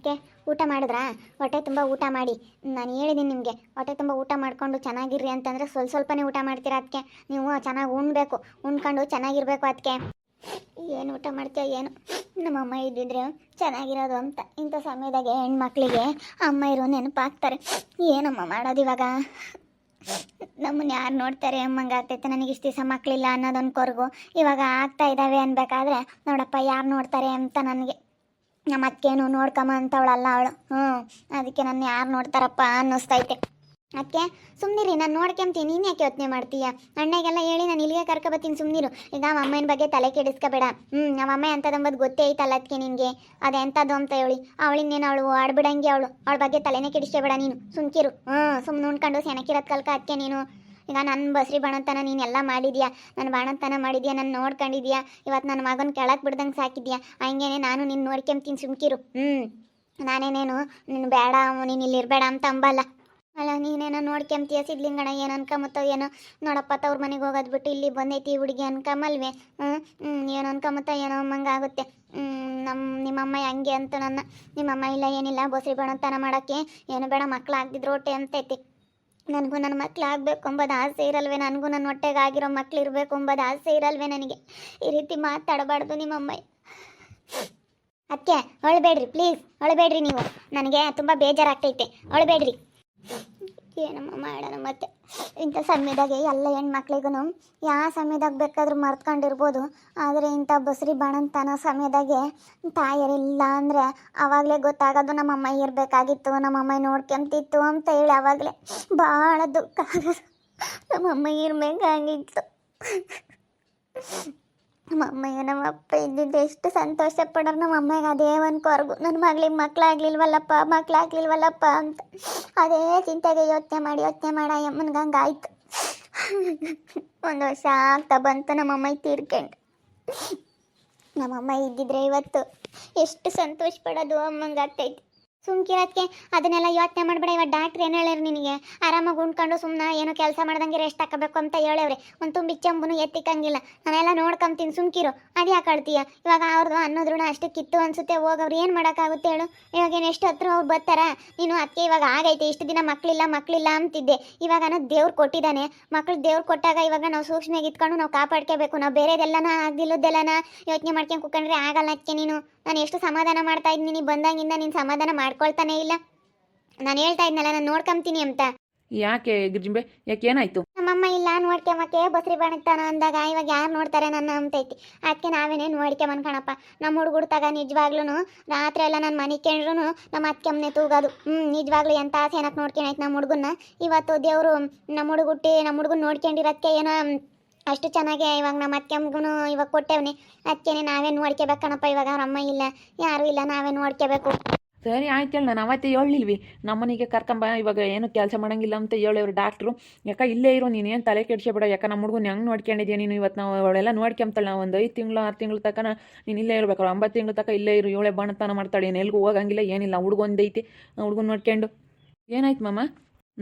ಅದಕ್ಕೆ ಊಟ ಮಾಡಿದ್ರಾ? ಹೊಟ್ಟೆ ತುಂಬ ಊಟ ಮಾಡಿ. ನಾನು ಹೇಳಿದ್ದೀನಿ ನಿಮಗೆ, ಹೊಟ್ಟೆ ತುಂಬ ಊಟ ಮಾಡಿಕೊಂಡು ಚೆನ್ನಾಗಿರ್ರಿ ಅಂತಂದರೆ ಸ್ವಲ್ಪ ಸ್ವಲ್ಪನೇ ಊಟ ಮಾಡ್ತೀರಾ ಅದಕ್ಕೆ ನೀವು ಚೆನ್ನಾಗಿ ಉಣ್ಬೇಕು, ಉಣ್ಕೊಂಡು ಚೆನ್ನಾಗಿರ್ಬೇಕು ಅದಕ್ಕೆ ಏನು ಊಟ ಮಾಡ್ತೀಯ, ಏನು? ನಮ್ಮಮ್ಮ ಇದ್ದಿದ್ರೆ ಚೆನ್ನಾಗಿರೋದು ಅಂತ. ಇಂಥ ಸಮಯದಾಗೆ ಹೆಣ್ಮಕ್ಳಿಗೆ ಅಮ್ಮ ಇರೋ ನೆನಪಾಗ್ತಾರೆ. ಏನಮ್ಮ ಮಾಡೋದು ಇವಾಗ? ನಮ್ಮನ್ನ ಯಾರು ನೋಡ್ತಾರೆ ಅಮ್ಮಂಗೆ ಆಗ್ತೈತೆ, ನನಗೆ ಇಷ್ಟು ದಿವಸ ಮಕ್ಕಳಿಲ್ಲ ಅನ್ನೋದೊಂದು ಕೊರಗು ಇವಾಗ ಆಗ್ತಾ ಇದ್ದಾವೆ ಅನ್ಬೇಕಾದ್ರೆ ನೋಡಪ್ಪ ಯಾರು ನೋಡ್ತಾರೆ ಅಂತ ನನಗೆ ನಮ್ಮ ಅಕ್ಕೇನು ನೋಡ್ಕಮ್ಮ ಅಂತವಳಲ್ಲ ಅವಳು. ಹ್ಞೂ ಅದಕ್ಕೆ ನನ್ನ ಯಾರು ನೋಡ್ತಾರಪ್ಪ ಅನ್ನಿಸ್ತೈತೆ. ಅದಕ್ಕೆ ಸುಮ್ನಿರಿ, ನಾನು ನೋಡ್ಕೊಂತೀನಿ. ನೀನು ಯಾಕೆ ಯೋಚನೆ ಮಾಡ್ತೀಯ? ಅಣ್ಣಗೆಲ್ಲ ಹೇಳಿ ನಾನು ಇಲ್ಲಿಗೆ ಕರ್ಕೊಬತ್ತೀನಿ ಸುಮ್ಮನಿರು ಈಗ ನಮ್ಮ ಅಮ್ಮನ ಬಗ್ಗೆ ತಲೆ ಕೆಡಿಸ್ಕೋಬೇಡ. ಹ್ಞೂ ನಮ್ಮ ಅಮ್ಮ ಎಂಥದಂಬದು ಗೊತ್ತೇ ಐತಲ್ಲ ಅದಕ್ಕೆ ನಿನಗೆ? ಅದು ಎಂಥದ್ದು ಅಂತ ಹೇಳಿ. ಅವಳಿನ್ನೇನು ಅವಳು? ಆಡ್ಬಿಡಂಗೆ ಅವಳು. ಅವಳ ಬಗ್ಗೆ ತಲೆನೇ ಕೆಡಿಸ್ಕೋಬೇಡ ನೀನು. ಸುಮ್ಕಿರು. ಹ್ಞೂ ಸುಮ್ಮನೆ ಉಣ್ಕೊಂಡು ಸೆಣಕಿರೋದು ಕಲ್ಕ ಅದಕ್ಕೆ ನೀನು. ಈಗ ನನ್ನ ಬಸ್ರಿ ಬಾಣಂತನ ನೀನು ಎಲ್ಲ ಮಾಡಿದ್ಯಾ? ನನ್ನ ಬಾಣಂತನ ಮಾಡಿದ್ಯಾ? ನಾನು ನೋಡ್ಕೊಂಡಿದ್ಯಾ? ಇವತ್ತು ನನ್ನ ಮಗನ ಕೆಳಕ್ಕೆ ಬಿಡ್ದಂಗೆ ಸಾಕಿದ್ಯಾ? ಹಂಗೇನೆ ನಾನು ನಿನ್ನ ನೋಡ್ಕೊಂತೀನಿ ಸುಮ್ಕಿರು. ಹ್ಞೂ ನಾನೇನೇನು? ನೀನು ಬೇಡ ನೀನು ಇಲ್ಲಿ ಇರಬೇಡ ಅಂತ ಅಂಬಲ್ಲ. ಅಲ್ಲ, ನೀನೇನೋ ನೋಡ್ಕೊಂತೀಯ ಸಿದ್ಲಿಂಗಣ? ಏನು ಅನ್ಕೊಂಬತ್ತೋ ಏನೋ? ನೋಡಪ್ಪ, ತವ್ರ ಮನೆಗೆ ಹೋಗೋದು ಬಿಟ್ಟು ಇಲ್ಲಿ ಬಂದೈತಿ ಹುಡುಗಿ ಅನ್ಕಮಲ್ವೇ? ಹ್ಞೂ ಹ್ಞೂ ಏನು ಅನ್ಕೊಂಬತ್ತ ಏನೋ ಅಮ್ಮಂಗೆ ಆಗುತ್ತೆ ನಮ್ಮ ನಿಮ್ಮಮ್ಮ ಹಂಗೆ ಅಂತ ನನ್ನ. ನಿಮ್ಮಮ್ಮ ಇಲ್ಲ, ಏನಿಲ್ಲ, ಬಸ್ರಿ ಬಾಣಂತನ ಮಾಡೋಕ್ಕೆ. ಏನು ಬೇಡ ಮಕ್ಳು ಆಗ್ದಿದ್ರು ಅಂತೈತಿ. ನನಗೂ ನನ್ನ ಮಕ್ಳು ಆಗಬೇಕು ಅಂಬೋದು ಆಸೆ ಇರಲ್ವೇ? ನನಗೂ ನನ್ನ ಹೊಟ್ಟೆಗೆ ಆಗಿರೋ ಮಕ್ಳು ಇರಬೇಕು ಅಂಬೋದು ಆಸೆ ಇರಲ್ವೇ ನನಗೆ? ಈ ರೀತಿ ಮಾತಾಡಬಾರ್ದು ನಿಮ್ಮಮ್ಮ. ಅದಕ್ಕೆ ಅಳಬೇಡ್ರಿ ಪ್ಲೀಸ್ ಅಳಬೇಡ್ರಿ ನೀವು. ನನಗೆ ತುಂಬ ಬೇಜಾರಾಗ್ತೈತೆ. ಅಳಬೇಡ್ರಿ. ಏನಮ್ಮ ಮಾಡೋಣ ಮತ್ತೆ ಇಂಥ ಸಮಯದಾಗೆ ಎಲ್ಲ ಹೆಣ್ಮಕ್ಳಿಗೂ ಯಾವ ಸಮಯದಾಗ ಬೇಕಾದ್ರೂ ಮರ್ತ್ಕೊಂಡಿರ್ಬೋದು. ಆದರೆ ಇಂಥ ಬಸ್ರಿ ಬಾಣಂತನ ಸಮಯದಾಗೆ ತಾಯರಿಲ್ಲ ಅಂದರೆ ಆವಾಗಲೇ ಗೊತ್ತಾಗೋದು ನಮ್ಮಮ್ಮ ಇರಬೇಕಾಗಿತ್ತು, ನಮ್ಮಮ್ಮ ನೋಡ್ಕೊಂತಿತ್ತು ಅಂತ ಹೇಳಿ ಆವಾಗಲೇ ಭಾಳ ದುಃಖ ಆಗೋದು. ನಮ್ಮಮ್ಮ ಇರಬೇಕಾಗಿತ್ತು. ನಮ್ಮಮ್ಮ ನಮ್ಮ ಅಪ್ಪ ಇದ್ದಿದ್ದು ಎಷ್ಟು ಸಂತೋಷ ಪಡೋರು ನಮ್ಮ ಅಮ್ಮಗೆ ಅದೇ ಒಂದು ಕೊರಗು. ನನ್ನ ಮಗಳಿಗೆ ಮಕ್ಕಳಾಗ್ಲಿಲ್ವಲ್ಲಪ್ಪ ಮಕ್ಕಳಾಗ್ಲಿಲ್ವಲ್ಲಪ್ಪ ಅಂತ. ಅದೇ ಚಿಂತೆಗೆ ಯೋಚನೆ ಮಾಡಿ, ಯೋಚನೆ ಮಾಡ ಅಮ್ಮನಿಗೆ ಹಂಗಾಯ್ತು ಒಂದು ವರ್ಷ ಆಗ್ತಾ ಬಂತು ನಮ್ಮ ಅಮ್ಮಯ್ಯ ತೀರ್ಕೊಂಡು. ನಮ್ಮಮ್ಮ ಇದ್ದಿದ್ರೆ ಇವತ್ತು ಎಷ್ಟು ಸಂತೋಷ ಪಡೋದು ಅಮ್ಮಂಗೆ ಆಗ್ತೈತಿ. ಸುಮ್ಕಿರೋದಕ್ಕೆ ಅದನ್ನೆಲ್ಲ ಯೋಚನೆ ಮಾಡಬೇಡ ಇವಾಗ ಡಾಕ್ಟ್ರ್ ಏನು ಹೇಳ್ಯಾರ ನಿನಗೆ? ಆರಾಮಾಗಿ ಉಂಡ್ಕೊಂಡು ಸುಮ್ಮನೆ ಏನೋ ಕೆಲಸ ಮಾಡ್ದಂಗೆ ರೆಸ್ಟ್ ಹಾಕಬೇಕು ಅಂತ ಹೇಳವ್ರೆ ಒಂದು ತುಂಬಿ ಚಂಬುನು ಎತ್ತಿಕ್ಕಂಗಿಲ್ಲ. ನಾನೆಲ್ಲ ನೋಡ್ಕೊಂತೀನಿ ಸುಮ್ಕಿರು. ಅದು ಯಾಕೆ ಆಡ್ತೀಯ ಇವಾಗ ಅವ್ರದ್ದು ಅನ್ನೋದ್ರು ಅಷ್ಟು ಕಿತ್ತು ಅನ್ಸುತ್ತೆ. ಹೋಗವ್ರು ಏನು ಮಾಡೋಕ್ಕಾಗುತ್ತೆ ಹೇಳು? ಇವಾಗ ಏನು ಎಷ್ಟು ಹತ್ರ ಅವ್ರು ಬರ್ತಾರ? ನೀನು ಅದಕ್ಕೆ ಇವಾಗ ಆಗೈತೆ. ಇಷ್ಟು ದಿನ ಮಕ್ಕಳಿಲ್ಲ ಮಕ್ಕಳಿಲ್ಲ ಅಂತಿದ್ದೆ. ಇವಾಗ ನಾನು ದೇವ್ರು ಕೊಟ್ಟಿದ್ದಾನೆ. ಮಕ್ಳು ದೇವ್ರು ಕೊಟ್ಟಾಗ ಇವಾಗ ನಾವು ಸೂಕ್ಷ್ಮವಾಗಿ ಇಟ್ಕೊಂಡು ನಾವು ಕಾಪಾಡ್ಕೋಬೇಕು ನಾವು ಬೇರೆದೆಲ್ಲನ ಆಗಿಲ್ಲದೆಲ್ಲನ ಯೋಚನೆ ಮಾಡ್ಕೊಂಡು ಕುತ್ಕೊಂಡ್ರೆ ಆಗಲ್ಲ ಅದಕ್ಕೆ ನೀನು. ನಾನು ಎಷ್ಟು ಸಮಾಧಾನ ಮಾಡ್ತಾ ಇದ್ದೀನಿ ನೀನು ಬಂದಾಗಿಂದ ನೀನು ಸಮಾಧಾನ ಮಾಡ್ಕೊಳ್ತಾನೆ ಇಲ್ಲ. ನಾನು ಹೇಳ್ತಾ ಇದ್ನಲ್ಲ ನಾನು ನೋಡ್ಕೊಂತೀನಿ ಅಂತ. ಯಾಕೆ ಗಿರ್ಜಿಂಬೆ? ಯಾಕೆ ಏನಾಯ್ತು? ನಮ್ಮಮ್ಮ ಇಲ್ಲ ನೋಡ್ಕೊಂಬಕ್ಕೆ ಬಸ್ರಿ ಬಣ್ಣತಾನ ಅಂದಾಗ ಇವಾಗ ಯಾರು ನೋಡ್ತಾರೆ ನನ್ನ ಅಂತೈತಿ ಅದಕ್ಕೆ ನಾವೇನೇ ನೋಡ್ಕೊಂಬನ್ ಕಣಪ್ಪ. ನಮ್ಮ ಹುಡುಗರು ತಗ ನಿಜವಾಗ್ಲೂ ರಾತ್ರಿ ಎಲ್ಲ ನನ್ನ ಮನೆ ಕೇಂದ್ರೂ ನಮ್ಮ ಅಕ್ಕಮ್ಮನೆ ತೂಗೋದು. ಹ್ಞೂ ನಿಜವಾಗ್ಲೂ ಎಂತ ಆಸೆ ಏನಕ್ಕೆ ನೋಡ್ಕೊಂಡೈತೆ ನಮ್ಮ ಹುಡುಗನ್ನ? ಇವತ್ತು ದೇವರು ನಮ್ಮ ಹುಡುಗುಟ್ಟಿ ನಮ್ಮ ಹುಡುಗನ್ ನೋಡ್ಕೊಂಡಿರೋದಕ್ಕೆ ಏನೋ ಅಷ್ಟು ಚೆನ್ನಾಗಿ ಇವಾಗ ನಮ್ಮ ಅತ್ತೆಮ್ಗೂ ಇವಾಗ ಕೊಟ್ಟೆವ್ನಿ. ಅದಕ್ಕೇನೆ ನಾವೇ ನೋಡ್ಕೋಬೇಕು ಕಣಪ್ಪ, ಇವಾಗ ಅವ್ರ ಇಲ್ಲ. ಯಾರು ಇಲ್ಲ, ನಾವೇ ನೋಡ್ಕೋಬೇಕು. ಸರಿ ಆಯ್ತು ಹೇಳಿ ನಾನು ಅವತ್ತೆ ಹೇಳಿಲ್ವಿ ನಮ್ಮನಿಗೆ ಕರ್ಕೊಂಬ, ಇವಾಗ ಏನು ಕೆಲಸ ಮಾಡೋಂಗಿಲ್ಲ ಅಂತ ಹೇಳೋರು ಡಾಕ್ಟ್ರು. ಯಾಕೆ ಇಲ್ಲೇ ಇರೋ, ನೀನು ಏನು ತಲೆ ಕೆಡಿಸ್ಬೇಡ ಯಾಕೆ ನಮ್ಮ ಹುಡುಗನ ಹೆಂಗೆ ನೋಡ್ಕೊಂಡಿದ್ಯಾ ನೀನು ಇವತ್ತು ನಾವು ಅವಳೆಲ್ಲ ನೋಡ್ಕೊಂತಾಳೆ ನಾವು ಒಂದು ಐದು ತಿಂಗಳು, ಆರು ತಿಂಗಳು ತಕ್ಕ ನೀನು ಇಲ್ಲೇ ಇರಬೇಕು. ಒಂಬತ್ತು ತಿಂಗಳು ತಕ್ಕ ಇಲ್ಲೇ ಇರು. ಇವಳೆ ಬಣ್ಣತನ ಮಾಡ್ತಾಳೆ. ಏನು ಎಲ್ಗೂ ಹೋಗಂಗಿಲ್ಲ. ಏನಿಲ್ಲ ಹುಡುಗೊಂದೈತಿ ಹುಡುಗನ ನೋಡ್ಕೊಂಡು. ಏನಾಯ್ತು ಮಾಮ?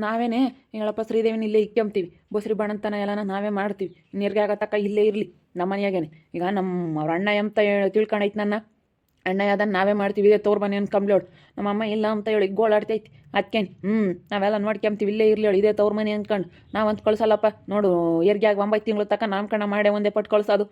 ನಾವೇನೇ, ಹೇಳಪ್ಪ ಶ್ರೀದೇವಿನ ಇಲ್ಲೇ ಇಕ್ಕೊಂತೀವಿ ಬಸ್ರಿ ಬಣ್ಣಂತನ ಎಲ್ಲನ ನಾವೇ ಮಾಡ್ತೀವಿ. ನೀರ್ಗೆ ಆಗೋ ತಕ್ಕ ಇಲ್ಲೇ ಇರಲಿ, ನಮ್ಮ ಮನೆಯಾಗೇನೆ. ಈಗ ನಮ್ಮ ಅವ್ರ ಅಣ್ಣ ಎಂತ ಹೇಳಿ ತಿಳ್ಕೊಂಡೈತೆ ನನ್ನ? ಅಣ್ಣ ಅದನ್ನು ನಾವೇ ಮಾಡ್ತೀವಿ, ಇದೇ ತೋರ್ ಮನೆ ಅನ್ಕೊಂಬ್ಲೇಳು ನಮ್ಮ ಅಮ್ಮ, ಇಲ್ಲ ಅಂತ ಹೇಳಿ ಗೋಳಾಡ್ತೈತಿ ಅದಕ್ಕೇನೆ ಹ್ಞೂ ನಾವೆಲ್ಲ ನೋಡ್ಕೊಂತೀವಿ ಇಲ್ಲೇ ಇರಲಿ ಹೇಳಿ, ಇದೇ ತೋರ್ ಮನೆ ಅನ್ಕೊಂಡು ನಾವಂತ ಕಳ್ಸಲ್ಲಪ್ಪ. ನೋಡು, ಏರ್ಗ್ಯಾಗ ಒಂಬತ್ತು ತಿಂಗಳು ತಕ್ಕ ನಾಮಕರಣ ಮಾಡೇ ಒಂದೇ ಪಟ್ಟು ಕಳ್ಸೋದು.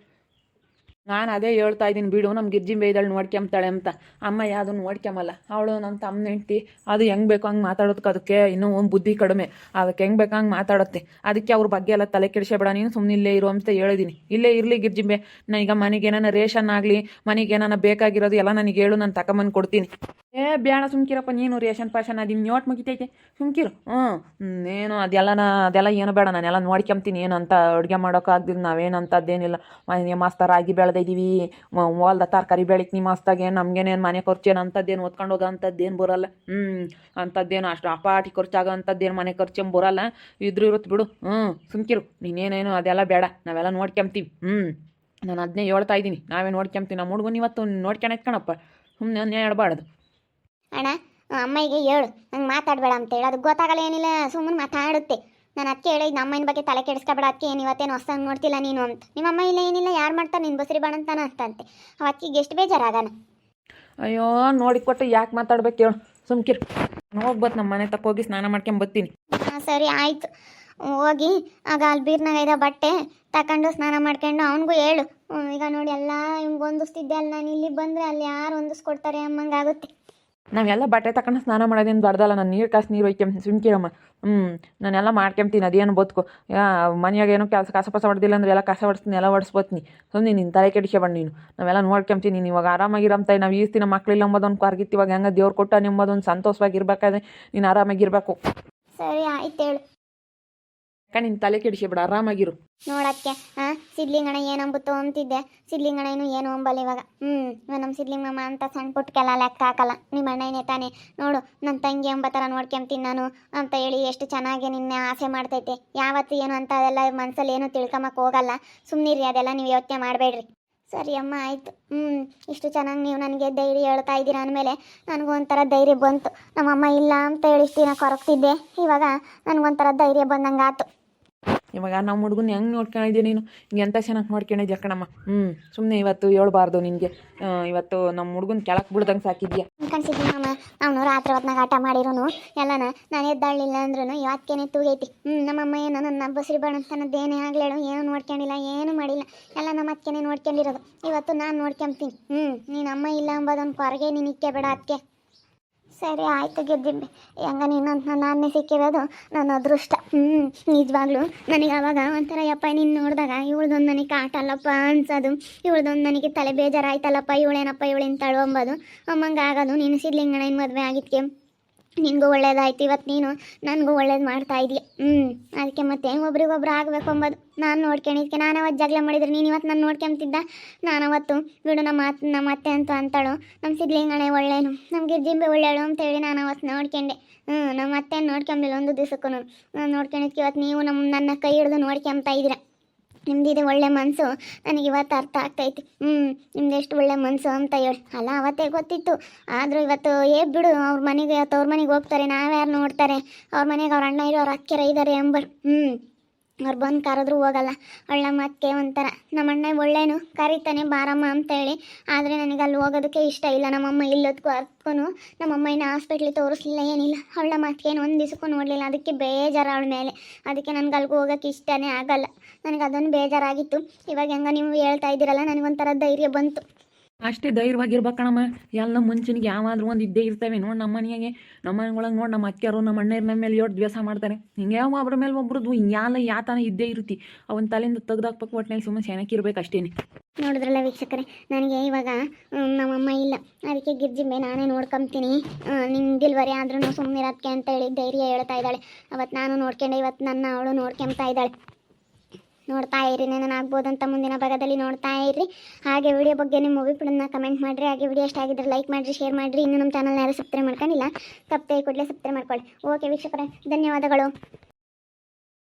ನಾನು ಅದೇ ಹೇಳ್ತಾ ಇದ್ದೀನಿ, ಬಿಡು ನಮ್ಮ ಗಿರ್ಜಿಂಬೆ ಬೇಯ್ದಳು ನೋಡ್ಕೊಂತಾಳೆ ಅಂತ. ಅಮ್ಮ ಯಾವುದು ನೋಡ್ಕೊಂಬಲ್ಲ. ಅವಳು ನಮ್ಮ ತಮ್ಮ ಹೆಂಡ್ತಿ, ಅದು ಹೆಂಗೆ ಬೇಕು ಹಂಗೆ ಮಾತಾಡೋದಕ್ಕೆ ಅದಕ್ಕೆ ಇನ್ನೂ ಒಂದು ಬುದ್ಧಿ ಕಡಿಮೆ. ಅದಕ್ಕೆ ಹೆಂಗೆ ಬೇಕು ಹಂಗೆ ಮಾತಾಡುತ್ತೆ. ಅದಕ್ಕೆ ಅವ್ರ ಬಗ್ಗೆ ಎಲ್ಲ ತಲೆ ಕೆಡಿಸಬೇಡ, ನೀನು ಸುಮ್ಮನೆ ಇಲ್ಲೇ ಇರು ಅಂತ ಹೇಳಿದ್ದೀನಿ ಇಲ್ಲೇ ಇರಲಿ ಗಿರ್ಜಿಂಬೆ ಈಗ ಮನೆಗೆ ಏನಾನ ರೇಷನ್ ಆಗಲಿ, ಮನೆಗೆ ಏನಾನ ಬೇಕಾಗಿರೋದು ಎಲ್ಲ ನನಗೆ ಹೇಳು, ನಾನು ತಗೊಂಬಂದು ಕೊಡ್ತೀನಿ. ಏ ಬೇಡ ಸುಮ್ಕಿರಪ್ಪ, ನೀನು ರೇಷನ್ ಪಾಷನ್ ಅದು ನೋಟ್ ಮುಗಿತೈತೆ. ಸುಮ್ಕಿರು. ಹ್ಞೂ ಏನು ಅದೆಲ್ಲನ, ಅದೆಲ್ಲ ಏನು ಬೇಡ, ನಾನೆಲ್ಲ ನೋಡ್ಕೊಂತೀನಿ ಏನು ಅಂತ ಅಡುಗೆ ಮಾಡೋಕ್ಕಾಗ್ದಿದ್ದು ನಾವೇನು ಅಂತದ್ದೇನಿಲ್ಲ ಮಸ್ತ ರಾಗಿ ಬೆಳೆದಿದ್ದೀವಿ ಹೊಲ್ದ ತರಕಾರಿ ಬೆಳಿತೀನಿ ಮಸ್ತಾಗಿ ನಮ್ಗೇನೇನು ಮನೆ ಖರ್ಚೇನು ಅಂಥದ್ದೇನು ಓದ್ಕೊಂಡು ಹೋಗೋ ಅಂಥದ್ದೇನು ಬರಲ್ಲ. ಹ್ಞೂ ಅಂಥದ್ದೇನು ಅಷ್ಟು ಅಪಾಟಿ ಖರ್ಚಾಗೋ ಅಂಥದ್ದೇನು ಮನೆ ಖರ್ಚೇನು ಬರಲ್ಲ. ಇದ್ರು ಇರುತ್ತೆ ಬಿಡು. ಹ್ಞೂ ಸುಮ್ಕಿರು. ನೀನೇನೇನು ಅದೆಲ್ಲ ಬೇಡ. ನಾವೆಲ್ಲ ನೋಡ್ಕೊಂತೀವಿ ಹ್ಞೂ ನಾನು ಅದನ್ನೇ ಹೇಳ್ತಾ ಇದ್ದೀನಿ. ನಾವೇ ನೋಡ್ಕೊಂತೀವಿ ನಮ್ಮ ಹುಡುಗನ ಇವತ್ತು ನೋಡ್ಕೊಂಡು ಕಣಪ್ಪ ಸುಮ್ಮನೆ ಅನ್ಯಾಯ ಹೇಳ್ಬಾರ್ದು ಅಣ್ಣ ಅಮ್ಮಗೆ ಹೇಳು. ನಂಗೆ ಮಾತಾಡಬೇಡ ಅಂತ ಹೇಳಿ. ಅದು ಗೊತ್ತಾಗಲ್ಲ ಏನಿಲ್ಲ. ಸುಮ್ಮನೆ ಮಾತಾಡುತ್ತೆ. ನಾನು ಅದಕ್ಕೆ ಹೇಳಿ ನಮ್ಮ ಅಮ್ಮನ ಬಗ್ಗೆ ತಲೆ ಕೆಡಿಸ್ಕೊಬೇಡ ಅದಕ್ಕೆ ಏನು ಇವತ್ತೇನು ಹೊಸಂಗೆ ನೋಡ್ತಿಲ್ಲ ನೀನು ಅಂತ. ನಿಮ್ಮ ಅಮ್ಮ ಇಲ್ಲ ಏನಿಲ್ಲ ಯಾರು ಮಾಡ್ತಾರೆ ನಿನ್ನ ಬಸ್ರಿ ಬಾಣಂತಾನ ಅಂತಂತೆ. ಅವತ್ತಿಗೆ ಎಷ್ಟು ಬೇಜಾರಾಗನ ಅಯ್ಯೋ ನೋಡಿ ಕೊಟ್ಟು ಯಾಕೆ ಮಾತಾಡ್ಬೇಕು ಹೇಳು. ಸುಮ್ಕಿರ್ ಹೋಗ್ಬತ್ತು ನಮ್ಮ ಮನೆ ತಕ್ಕ ಹೋಗಿ ಸ್ನಾನ ಮಾಡ್ಕೊಂಡು ಬರ್ತೀನಿ ಹಾಂ ಸರಿ ಆಯಿತು. ಹೋಗಿ ಆಗ ಅಲ್ಲಿ ಬೀರ್ನಾಗ ಬಟ್ಟೆ ತಕೊಂಡು ಸ್ನಾನ ಮಾಡ್ಕೊಂಡು ಅವನಿಗೂ ಹೇಳು. ಈಗ ನೋಡಿ ಎಲ್ಲ ಹಿಂಗೆ ಹೊಂದಿಸ್ತಿದ್ದೆ ಅಲ್ಲಿ ನಾನು ಇಲ್ಲಿ ಬಂದರೆ ಅಲ್ಲಿ ಯಾರು ಹೊಂದಿಸ್ಕೊಡ್ತಾರೆ ಅಮ್ಮಂಗಾಗುತ್ತೆ ನಾವೆಲ್ಲ ಬಟ್ಟೆ ತಕೊಂಡು ಸ್ನಾನ ಮಾಡೋದೇನು ದೊಡ್ಡದಲ್ಲ, ನಾನು ನೀರು ಕಾಸು ನೀರು ಒಯ್ಕೊಂಡ್ ಸುಮ್ಕಿರಮ್ಮ ಹ್ಞೂ ನಾನೆಲ್ಲ ಮಾಡ್ಕೊಂತೀನಿ ಅದೇನು ಬದುಕು. ಮನೆಯಾಗ ಏನೋ ಕೆಲಸ ಕಸ ಪಸ ಹೊಡೆದಿಲ್ಲ ಅಂದ್ರೆ ಎಲ್ಲ ಕಸ ಹೊಡಿಸ್ತೀನಿ, ಎಲ್ಲ ಹೊಡಿಸ್ಬೋತೀನಿ ಸುಮ್ಮನೆ ನೀನು ತಲೆ ಬಣ್ಣ ನೀನು. ನಾವೆಲ್ಲ ನೋಡ್ಕೊಂತೀನಿ ನೀನು, ಇವಾಗ ಆರಾಮಾಗಿರಂತ ನಾವು ಈಸ್ತಿನ ಮಕ್ಳಿಲ್ಲ ಅಂಬೋದೊಂದು ಕಾರ್ಗಿತ್ತು ಇವಾಗ ಹೆಂಗೆ ದೇವ್ರು ಕೊಟ್ಟ ನಿಂಬೋದೊಂದು ಸಂತೋಷವಾಗಿರ್ಬೇಕಾದ್ರೆ ನೀನು ಆರಾಮಾಗಿರ್ಬೇಕು. ಸರಿ, ಆಯ್ತು ಹೇಳು. ನೀನು ತಲೆ ಕೆಡಿಸಿಬಿಡ ಆರಾಮಾಗಿರು. ನೋಡಕ್ಕೆ ಹಾಂ ಸಿದ್ಲಿಂಗಣ ಏನಂಬುತ್ತೋ ಅಂತಿದ್ದೆ. ಸಿದ್ಲಿಂಗಣ ಏನು ಏನು ಅಂಬಲ್ಲ ಇವಾಗ. ಹ್ಮ್ ಇವಾಗ ನಮ್ಮ ಸಿದ್ಲಿಂಗ್ ಅಂತ ಸಣ್ಣ ಪುಟ್ಟಕ್ಕೆಲ್ಲ ಲೆಕ್ಕ ಹಾಕಲ್ಲ. ನಿಮ್ಮ ಅಣ್ಣನೇ ತಾನೆ. ನೋಡು ನನ್ನ ತಂಗಿ ಎಂಬ ಥರ ನೋಡ್ಕೊಂತೀನಿ ನಾನು ಅಂತ ಹೇಳಿ ಎಷ್ಟು ಚೆನ್ನಾಗಿ ನಿನ್ನೆ ಆಸೆ ಮಾಡ್ತೈತೆ. ಯಾವತ್ತು ಏನು ಅಂತ ಅದೆಲ್ಲ ಮನಸ್ಸಲ್ಲಿ ಏನು ತಿಳ್ಕೊಂಬಕ್ಕೆ ಹೋಗಲ್ಲ. ಸುಮ್ಮನಿರಿ ಅದೆಲ್ಲ ನೀವು ಯೋಚನೆ ಮಾಡಬೇಡ್ರಿ. ಸರಿ ಅಮ್ಮ, ಆಯಿತು. ಹ್ಞೂ ಇಷ್ಟು ಚೆನ್ನಾಗಿ ನೀವು ನನಗೆ ಧೈರ್ಯ ಹೇಳ್ತಾ ಇದ್ದೀರಾ ಅಂದಮೇಲೆ ನನಗೂ ಧೈರ್ಯ ಬಂತು. ನಮ್ಮಮ್ಮ ಇಲ್ಲ ಅಂತ ಹೇಳಿ ದಿನ ಕೊರಗ್ತಿದ್ದೆ. ಇವಾಗ ನನಗೊಂಥರ ಧೈರ್ಯ ಬಂದಂಗೆ ಆತು ಇವಾಗ ನಮ್ಮ ಹುಡುಗನ ಹೆಂಗೆ ನೋಡ್ಕೊಂಡಿದ್ಯಾ ನೀನು? ಹಿಂಗೆ ಎಂಥ ಚೆನ್ನಾಗಿ ನೋಡ್ಕೊಂಡಿದ್ಯಾ ಕಣಮ್ಮ? ಹ್ಞೂ ಸುಮ್ಮನೆ ಇವತ್ತು ಹೇಳ್ಬಾರ್ದು ನಿನಗೆ. ಇವತ್ತು ನಮ್ಮ ಹುಡುಗನ ಕೆಳಕ್ಕೆ ಬಿಡ್ದಂಗೆ ಸಾಕಿದ್ಯಾ? ಅನ್ಕನ್ಸಿದ್ವಿ ಮಾಮ. ಅವನು ರಾತ್ರಿ ಹೊತ್ನಾಗ ಆಟ ಮಾಡಿರೋನು. ಎಲ್ಲನ, ನಾನು ಎದ್ದಾಳಿಲ್ಲ ಅಂದ್ರೂ ಇವತ್ತೇನೆ ತೂಗೈತಿ. ಹ್ಞೂ ನಮ್ಮಮ್ಮ ಏನೋ ನನ್ನ ಬಸ್ರಿ ಬೇಡ ಅಂತ ಅನ್ನೋದೇನೇ ಆಗ್ಲೇಳು ಏನು ನೋಡ್ಕೊಂಡಿಲ್ಲ, ಏನು ಮಾಡಿಲ್ಲ. ಎಲ್ಲ ನಮ್ಮ ಅತ್ತೆನೇ ನೋಡ್ಕೊಂಡಿರೋದು. ಇವತ್ತು ನಾನು ನೋಡ್ಕೊಂತೀನಿ ಹ್ಞೂ ನೀನು ಅಮ್ಮ ಇಲ್ಲ ಅಂಬೋದೊಂದು ಹೊರಗೆ ನೀನು ಇಕ್ಕೆ ಬೇಡ ಅದಕ್ಕೆ ಸರಿ, ಆಯಿತು ಗೆದ್ದಿಬ್ಬೆ ಹೆಂಗ ನೀನು ಅಂತ ನಾನೇ ಸಿಕ್ಕಿರೋದು. ನನ್ನ ಅದೃಷ್ಟ. ಹ್ಞೂ ನಿಜವಾಗ್ಲೂ. ನನಗೆ ಅವಾಗ ಒಂಥರ, ಯಪ್ಪ, ನೀನು ನೋಡಿದಾಗ ಇವಳ್ದೊಂದು ನನಗೆ ಕಾಟ ಅಲ್ಲಪ್ಪ ಅನ್ಸೋದು. ಇವಳ್ದೊಂದು ನನಗೆ ತಲೆ ಬೇಜಾರಾಯ್ತಲ್ಲಪ್ಪ, ಇವಳೇನಪ್ಪ ಇವಳೇನು ಅಂಬೋದು ಅಮ್ಮಂಗೆ ಆಗೋದು. ನೀನು ಸಿದ್ಲಿಂಗಣ ಮದುವೆ ಆಗಿದ್ಕೆ. ನಿನಗೂ ಒಳ್ಳೇದಾಯ್ತು. ಇವತ್ತು ನೀನು ನನಗೂ ಒಳ್ಳೇದು ಮಾಡ್ತಾ ಇದೀಯ. ಹ್ಞೂ ಅದಕ್ಕೆ ಮತ್ತೆ ಒಬ್ರಿಗೊಬ್ರು ಆಗಬೇಕು ಅಂಬೋದು. ನಾನು ನೋಡ್ಕೊಂಡಿದ್ಕೆ ನಾನು ಅವತ್ತು ಜಗಳ ಮಾಡಿದ್ರೆ ನೀನು ಇವತ್ತು ನಾನು ನೋಡ್ಕೊಂತಿದ್ದ ನಾನು ಅವತ್ತು ಬಿಡು ನಮ್ಮ ಅತ್ತೆ ನಮ್ಮ ಅತ್ತೆ ಅಂತ ಅಂತಾಳು. ನಮ್ಮ ಸಿದ್ಲಿಂಗಣೆ ಒಳ್ಳೇನು. ನಮಗೆ ಜಿಂಬೆ ಒಳ್ಳೆಯಳು ಅಂತೇಳಿ ನಾನು ಅವತ್ತು ನೋಡ್ಕೊಂಡೆ. ಹ್ಞೂ ನಮ್ಮ ಅತ್ತೆ ನೋಡ್ಕೊಂಬಿಲ್ಲ ಒಂದು ದಿವಸಕ್ಕೂ ನಾನು ನೋಡ್ಕೊಂಡಿದ್ಕೆ ಇವತ್ತು ನೀವು ನಮ್ಮ ನನ್ನ ಕೈ ಹಿಡಿದು ನೋಡ್ಕೊಂತ ಇದ್ದೀರ. ನಿಮ್ದಿದೆ ಒಳ್ಳೆ ಮನಸ್ಸು ನನಗೆ ಇವತ್ತು ಅರ್ಥ ಆಗ್ತೈತಿ. ಹ್ಞೂ ನಿಮ್ದು ಎಷ್ಟು ಒಳ್ಳೆ ಮನಸ್ಸು ಅಂತ ಹೇಳಿ. ಅಲ್ಲ, ಅವತ್ತೇ ಗೊತ್ತಿತ್ತು. ಆದರೂ ಇವತ್ತು ಏ ಬಿಡು, ಅವ್ರ ಮನೆಗೆ ಅವ್ರ ಮನೆಗೆ ಹೋಗ್ತಾರೆ, ನಾವ್ಯಾರು ನೋಡ್ತಾರೆ. ಅವ್ರ ಮನೆಗೆ ಅವ್ರ ಅಣ್ಣ ಇರೋ ಅವ್ರ ಅಕ್ಕೆರ ಇದ್ದಾರೆ ಎಂಬರ್ ಹ್ಞೂ ಅವ್ರು ಬಂದು ಕರೆದ್ರು ಹೋಗಲ್ಲ. ಅವಳ ಮತ್ತೆ ಒಂಥರ. ನಮ್ಮ ಅಣ್ಣ ಒಳ್ಳೇನು, ಕರೀತಾನೆ, ಬಾರಮ್ಮ ಅಂತ ಹೇಳಿ. ಆದರೆ ನನಗೆ ಅಲ್ಲಿ ಹೋಗೋದಕ್ಕೆ ಇಷ್ಟ ಇಲ್ಲ. ನಮ್ಮಮ್ಮ ಇಲ್ಲದಕ್ಕೂ ಅರ್ತ್ಕೊಂಡು ನಮ್ಮಮ್ಮ ಇನ್ನು ಹಾಸ್ಪಿಟ್ಲಿಗೆ ತೋರಿಸ್ಲಿಲ್ಲ, ಏನಿಲ್ಲ. ಅವಳ ಮಾತೇನು ಒಂದು ದಿವಸಕ್ಕೂ ನೋಡಲಿಲ್ಲ. ಅದಕ್ಕೆ ಬೇಜಾರು ಅವಳ ಮೇಲೆ. ಅದಕ್ಕೆ ನನಗೆ ಅಲ್ಲಿಗೆ ಹೋಗೋಕೆ ಇಷ್ಟನೇ ಆಗಲ್ಲ. ನನಗೆ ಅದೊಂದು ಬೇಜಾರಾಗಿತ್ತು. ಇವಾಗ ಹೆಂಗ ನೀವು ಹೇಳ್ತಾ ಇದ್ದೀರಲ್ಲ ನನಗೊಂಥರ ಧೈರ್ಯ ಬಂತು. ಅಷ್ಟೇ ಧೈರ್ಯವಾಗಿರ್ಬೇಕಣಮ್ಮ ಎಲ್ಲ ಮುಂಚಿನಿಗೆ ಯಾವಾದ್ರೂ ಒಂದು ಇದ್ದೇ ಇರ್ತವೆ. ನೋಡಿ ನಮ್ಮ ಮನೆಯಾಗೆ ನಮ್ಮ ಮನೆಯೊಳಗೆ ನೋಡಿ ನಮ್ಮ ಅತ್ತೆಯರು ನಮ್ಮ ಅಣ್ಣರ ನಮ್ಮ ಮೇಲೆ ಎಷ್ಟು ದ್ವೇಷ ಮಾಡ್ತಾರೆ. ಹಿಂಗೆ ಯಾವ ಒಬ್ರ ಮೇಲೆ ಒಬ್ರದ್ದು ಯಾಲ ಯಾತನ ಇದ್ದೇ ಇರುತ್ತಿ ಅವನ ತಲೆಯಿಂದ ತೆಗ್ದಾಕ್ಬೇಕು ಒಟ್ಟಿನಲ್ಲಿ ಸುಮ್ಮನೆ ಸೆನಕಿರ್ಬೇಕು ಅಷ್ಟೇ ನೋಡಿದ್ರಲ್ಲ ವೀಕ್ಷಕರೆ, ನನಗೆ ಇವಾಗ ನಮ್ಮಮ್ಮ ಇಲ್ಲ. ಅದಕ್ಕೆ ಗಿರ್ಜಿಂಬೆ ನಾನೇ ನೋಡ್ಕೊಂತೀನಿ ನಿಮ್ಮ ಡಿಲ್ವರಿ ಆದ್ರೂ ಸುಮ್ಮನಿರೋದಕ್ಕೆ ಅಂತ ಹೇಳಿ ಧೈರ್ಯ ಹೇಳ್ತಾ ಇದ್ದಾಳೆ. ಅವತ್ತು ನಾನು ನೋಡ್ಕೊಂಡೆ ಇವತ್ತು ನನ್ನ ಅವಳು ನೋಡ್ಕೊಂತ ಇದ್ದಾಳೆ. ನೋಡ್ತಾ ಇರಿ ಆಗ್ಬೋದಂತ ಮುಂದಿನ ಭಾಗದಲ್ಲಿ ನೋಡ್ತಾ ಇರಿ. ಹಾಗೆ ವಿಡಿಯೋ ಬಗ್ಗೆ ನಿಮ್ಮ ಅಭಿಪ್ರಾಯನ ಕಮೆಂಟ್ ಮಾಡಿರಿ. ಹಾಗೆ ವಿಡಿಯೋ ಇಷ್ಟ ಆಗಿದ್ರೆ ಲೈಕ್ ಮಾಡಿರಿ ಶೇರ್ ಮಾಡಿರಿ. ಇನ್ನು ನಮ್ಮ ಚಾನಲ್ನ ಯಾರು ಸಬ್ಸ್ಕ್ರೈಬ್ ಮಾಡ್ಕೊಂಡಿಲ್ಲ, ತಪ್ಪೇ ಕೂಡಲೇ ಸಬ್ಸ್ಕ್ರೈಬ್ ಮಾಡ್ಕೊಳ್ಳಿ. ಓಕೆ ವೀಕ್ಷಕರೇ, ಧನ್ಯವಾದಗಳು.